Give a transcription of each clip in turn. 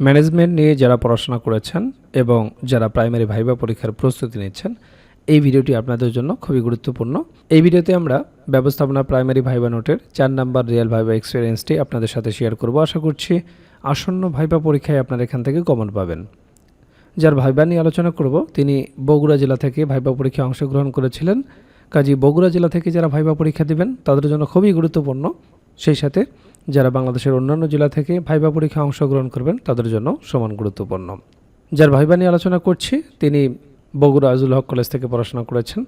Management নিয়ে যারা পড়াশোনা করেছেন এবং যারা প্রাইমারি ভাইবা পরীক্ষার প্রস্তুতি নিচ্ছেন, এই ভিডিওটি আপনাদের জন্য খুবই গুরুত্বপূর্ণ। এই ভিডিওতে আমরা ব্যবস্থাপনা প্রাইমারি ভাইবা নোটের চার নাম্বার রিয়েল ভাইবা এক্সপিরিয়েন্সটি আপনাদের সাথে শেয়ার করব। আশা করছি আসন্ন ভাইবা পরীক্ষায় আপনারা এখান থেকে কমন পাবেন। যার ভাইবা নিয়ে আলোচনা করব, তিনি বগুড়া জেলা থেকে ভাইবা পরীক্ষায় অংশগ্রহণ করেছিলেন। কাজী বগুড়া জেলা থেকে যারা ভাইবা পরীক্ষা দেবেন, তাদের জন্য খুবই গুরুত্বপূর্ণ। সেই সাথে যারা বাংলাদেশের অন্যান্য জেলা থেকে ভাইবা পরীক্ষায় অংশগ্রহণ করবেন, তাদের জন্য সমান গুরুত্বপূর্ণ। যার ভাইবা নিয়ে আলোচনা করছি, তিনি বগুড়া আজুল হক কলেজ থেকে পড়াশোনা করেছেন।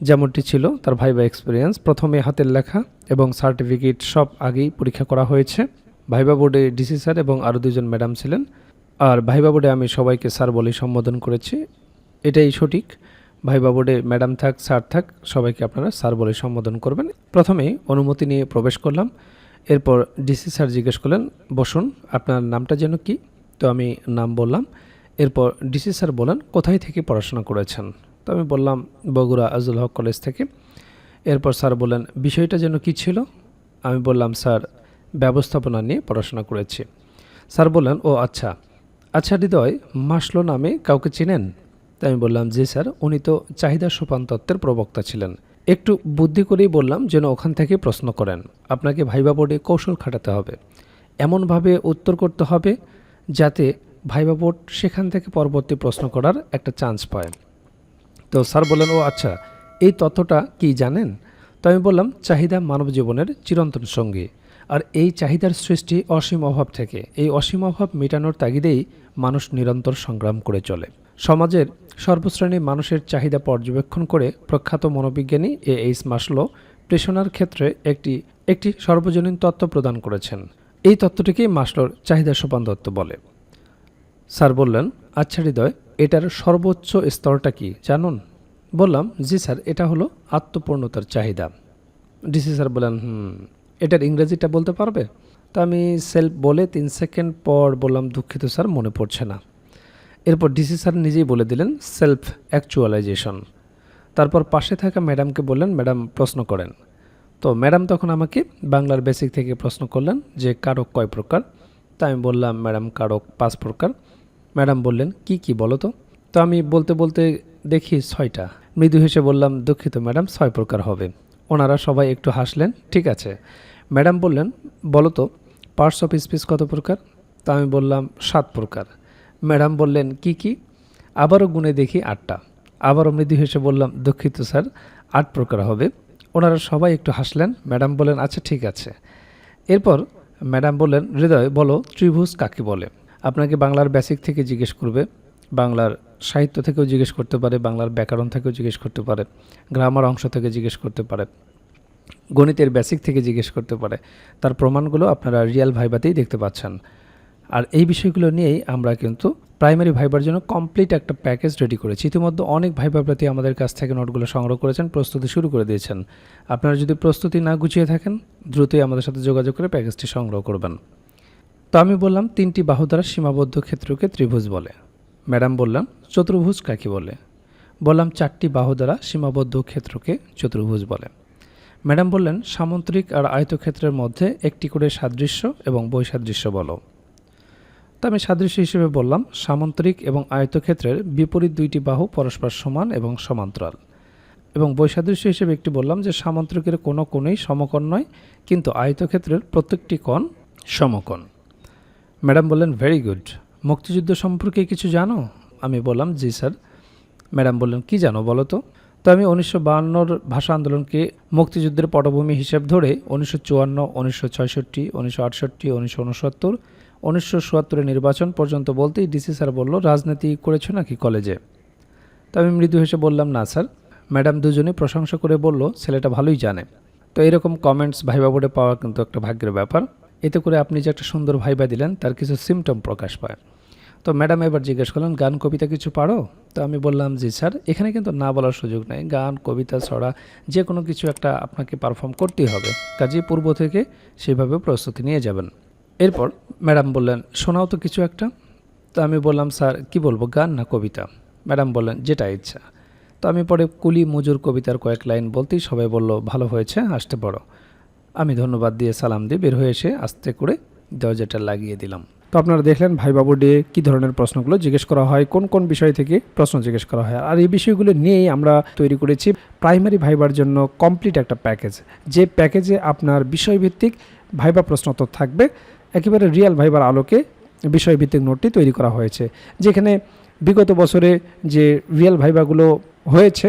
যেমনটি ছিল, তার ভাইবা এক্সপিরিয়েন্স প্রথমে হাতের লেখা এবং সার্টিফিকেট সব আগেই পরীক্ষা করা হয়েছে। ভাইবা বোর্ডে ডিসি স্যার এবং আরও দুজন ম্যাডাম ছিলেন। আর ভাইবা বোর্ডে আমি সবাইকে স্যার বলেই সম্বোধন করেছি। এটাই সঠিক। ভাইবা বোর্ডে ম্যাডাম থাক, স্যার থাক, সবাইকে আপনারা স্যার বলে সম্বোধন করবেন। প্রথমেই অনুমতি নিয়ে প্রবেশ করলাম। এরপর ডিসি স্যার জিজ্ঞেস করলেন, বসুন, আপনার নামটা যেন কি? তো আমি নাম বললাম। এরপর ডিসি স্যার বলেন কোথায় থেকে পড়াশোনা করেছেন? তো আমি বললাম, বগুড়া আজুল হক কলেজ থেকে। এরপর স্যার বলেন বিষয়টা যেন কি ছিল? আমি বললাম, স্যার, ব্যবস্থাপনা নিয়ে পড়াশোনা করেছি। স্যার বললেন, ও আচ্ছা। আচ্ছা হৃদয়, মাসলো নামে কাউকে চিনেন? তাই আমি বললাম, জি স্যার, উনি তো চাহিদা সোপান তত্ত্বের প্রবক্তা ছিলেন। একটু বুদ্ধি করেই বললাম যেন ওখান থেকে প্রশ্ন করেন। আপনাকে ভাইবা বোর্ডে কৌশল খাটাতে হবে। এমনভাবে উত্তর করতে হবে যাতে ভাইবা বোর্ড সেখান থেকে পরবর্তী প্রশ্ন করার একটা চান্স পায়। তো স্যার বললেন, ও আচ্ছা এই তথ্যটা কি জানেন? তো আমি বললাম, চাহিদা মানব জীবনের চিরন্তন সঙ্গী। আর এই চাহিদার সৃষ্টি অসীম অভাব থেকে। এই অসীম অভাব মেটানোর তাগিদেই মানুষ নিরন্তর সংগ্রাম করে চলে। সমাজের সর্বশ্রেণীর মানুষের চাহিদা পর্যবেক্ষণ করে প্রখ্যাত মনোবিজ্ঞানী এ এইচ মাসলো প্রেষণার ক্ষেত্রে একটি একটি সর্বজনীন তত্ত্ব প্রদান করেছেন। এই তত্ত্বটিকেই মাসলোর চাহিদা সোপান তত্ত্ব বলে। স্যার বললেন আচ্ছা হৃদয়, এটার সর্বোচ্চ স্তরটা কি, জানুন? বললাম, জি স্যার, এটা হলো আত্মপূর্ণতার চাহিদা। ডিসি স্যার বললেন, হুম, এটার ইংরেজিটা বলতে পারবে? তা আমি সেলফ বলে তিন সেকেন্ড পর বললাম, দুঃখিত স্যার, মনে পড়ছে না। এরপর ডিসি স্যার নিজেই বলে দিলেন, সেলফ অ্যাকচুয়ালাইজেশন। তারপর পাশে থাকা ম্যাডামকে বললেন, ম্যাডাম, প্রশ্ন করেন। তো ম্যাডাম তখন আমাকে বাংলার বেসিক থেকে প্রশ্ন করলেন যে, কারক কয় প্রকার? তা আমি বললাম, ম্যাডাম, কারক পাঁচ প্রকার। ম্যাডাম বললেন, কি কি বলো তো? তো আমি বলতে বলতে দেখি ছয়টা। মৃদু হেসে বললাম, দুঃখিত ম্যাডাম, ছয় প্রকার হবে। ওনারা সবাই একটু হাসলেন, ঠিক আছে। ম্যাডাম বললেন, বলো তো, পার্টস অফ স্পিচ কত প্রকার? তা আমি বললাম, সাত প্রকার। ম্যাডাম বললেন, কি কি? আবারও গুনে দেখি আটটা। আবারও মৃদু হেসে বললাম, দুঃখিত স্যার, আট প্রকার হবে। ওনারা সবাই একটু হাসলেন। ম্যাডাম বললেন আচ্ছা ঠিক আছে। এরপর ম্যাডাম বললেন, হৃদয়, বলো, ত্রিভুজ কাকে বলে? আপনাকে বাংলার বেসিক থেকে জিজ্ঞেস করবে, বাংলার সাহিত্য থেকেও জিজ্ঞেস করতে পারে, বাংলার ব্যাকরণ থেকেও জিজ্ঞেস করতে পারে, গ্রামার অংশ থেকে জিজ্ঞেস করতে পারে, গণিতের বেসিক থেকে জিজ্ঞেস করতে পারে। তার প্রমাণগুলো আপনারা রিয়াল ভাইবাতেই দেখতে পাচ্ছেন। আর এই বিষয়গুলো নিয়েই আমরা কিন্তু প্রাইমারি ভাইবার জন্য কমপ্লিট একটা প্যাকেজ রেডি করেছি। ইতিমধ্যে অনেক ভাইবার প্রতি আমাদের কাছ থেকে নোটগুলো সংগ্রহ করেছেন, প্রস্তুতি শুরু করে দিয়েছেন। আপনারা যদি প্রস্তুতি না গুছিয়ে থাকেন, দ্রুতই আমাদের সাথে যোগাযোগ করে প্যাকেজটি সংগ্রহ করবেন। তো আমি বললাম, তিনটি বাহু দ্বারা সীমাবদ্ধ ক্ষেত্রকে ত্রিভুজ বলে। ম্যাডাম বললাম, চতুর্ভুজ কাকে বলে? বললাম, চারটি বাহু দ্বারা সীমাবদ্ধ ক্ষেত্রকে চতুর্ভুজ বলে। ম্যাডাম বললেন, সামন্তরিক আর আয়তক্ষেত্রের মধ্যে একটি করে সাদৃশ্য এবং বৈসাদৃশ্য বলো। তো আমি সাদৃশ্য হিসেবে বললাম, সামান্তরিক এবং আয়তক্ষেত্রের বিপরীত দুইটি বাহু পরস্পর সমান এবং সমান্তরাল। এবং বৈসাদৃশ্য হিসেবে একটি বললাম যে সামান্তরিকের কোনো কোণেই সমকোণ নয়, কিন্তু আয়তক্ষেত্রের প্রত্যেকটি কোণ সমকোণ। ম্যাডাম বললেন ভেরি গুড মুক্তিযুদ্ধ সম্পর্কে কিছু জানো? আমি বললাম, জি, স্যার। ম্যাডাম বললেন, কি জানো বলো তো? তো আমি উনিশশো বাহান্নর ভাষা আন্দোলনকে মুক্তিযুদ্ধের পটভূমি হিসেব ধরে উনিশশো চুয়ান্ন, উনিশশো ছয়ষট্টি, উনিশশো আটষট্টি, উনিশশো উনসত্তর উনিশশো চুয়াত্তরের নির্বাচন পর্যন্ত বলতেই ডিসি স্যার বলল, রাজনীতি করেছ নাকি কলেজে? তো আমি মৃদু হেসে বললাম, না, স্যার। ম্যাডাম দুজনেই প্রশংসা করে বলল, ছেলেটা ভালোই জানে। তো এরকম কমেন্টস ভাইবা বোর্ডে পাওয়া কিন্তু একটা ভাগ্যের ব্যাপার। এতে করে আপনি যে একটা সুন্দর ভাইবা দিলেন, তার কিছু সিমটম প্রকাশ পায়। তো ম্যাডাম এবার জিজ্ঞেস করলেন, গান, কবিতা কিছু পারো? তো আমি বললাম, জি, স্যার। এখানে কিন্তু না বলার সুযোগ নেই। গান, কবিতা, ছড়া, যে কোনো কিছু একটা আপনাকে পারফর্ম করতেই হবে। কাজেই পূর্ব থেকে সেভাবে প্রস্তুতি নিয়ে যাবেন। এরপর ম্যাডাম বললেন, শোনাও তো কিছু একটা। তো আমি বললাম, স্যার, কি বলব, গান না কবিতা? ম্যাডাম বললেন, যেটা ইচ্ছা। তো আমি পরে কুলি মজুর কবিতার কয়েক লাইন বলতেই সবাই বলল, ভালো হয়েছে আসতে পারো। আমি ধন্যবাদ দিয়ে সালাম দিয়ে বের হয়ে এসে আস্তে করে দরজাটা লাগিয়ে দিলাম। তো আপনারা দেখলেন ভাইবা বোর্ডে কী ধরনের প্রশ্নগুলো জিজ্ঞেস করা হয়, কোন কোন বিষয় থেকে প্রশ্ন জিজ্ঞেস করা হয়। আর এই বিষয়গুলো নিয়েই আমরা তৈরি করেছি প্রাইমারি ভাইবার জন্য কমপ্লিট একটা প্যাকেজ। যে প্যাকেজে আপনার বিষয়ভিত্তিক ভাইবা প্রশ্ন তো থাকবে একেবারে রিয়াল ভাইবার আলোকে বিষয়ভিত্তিক নোটটি তৈরি করা হয়েছে। যেখানে বিগত বছরে যে রিয়েল ভাইবাগুলো হয়েছে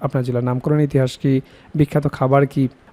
আপনার জেলার নামকরণ ইতিহাস কি? বিখ্যাত খাবার কি?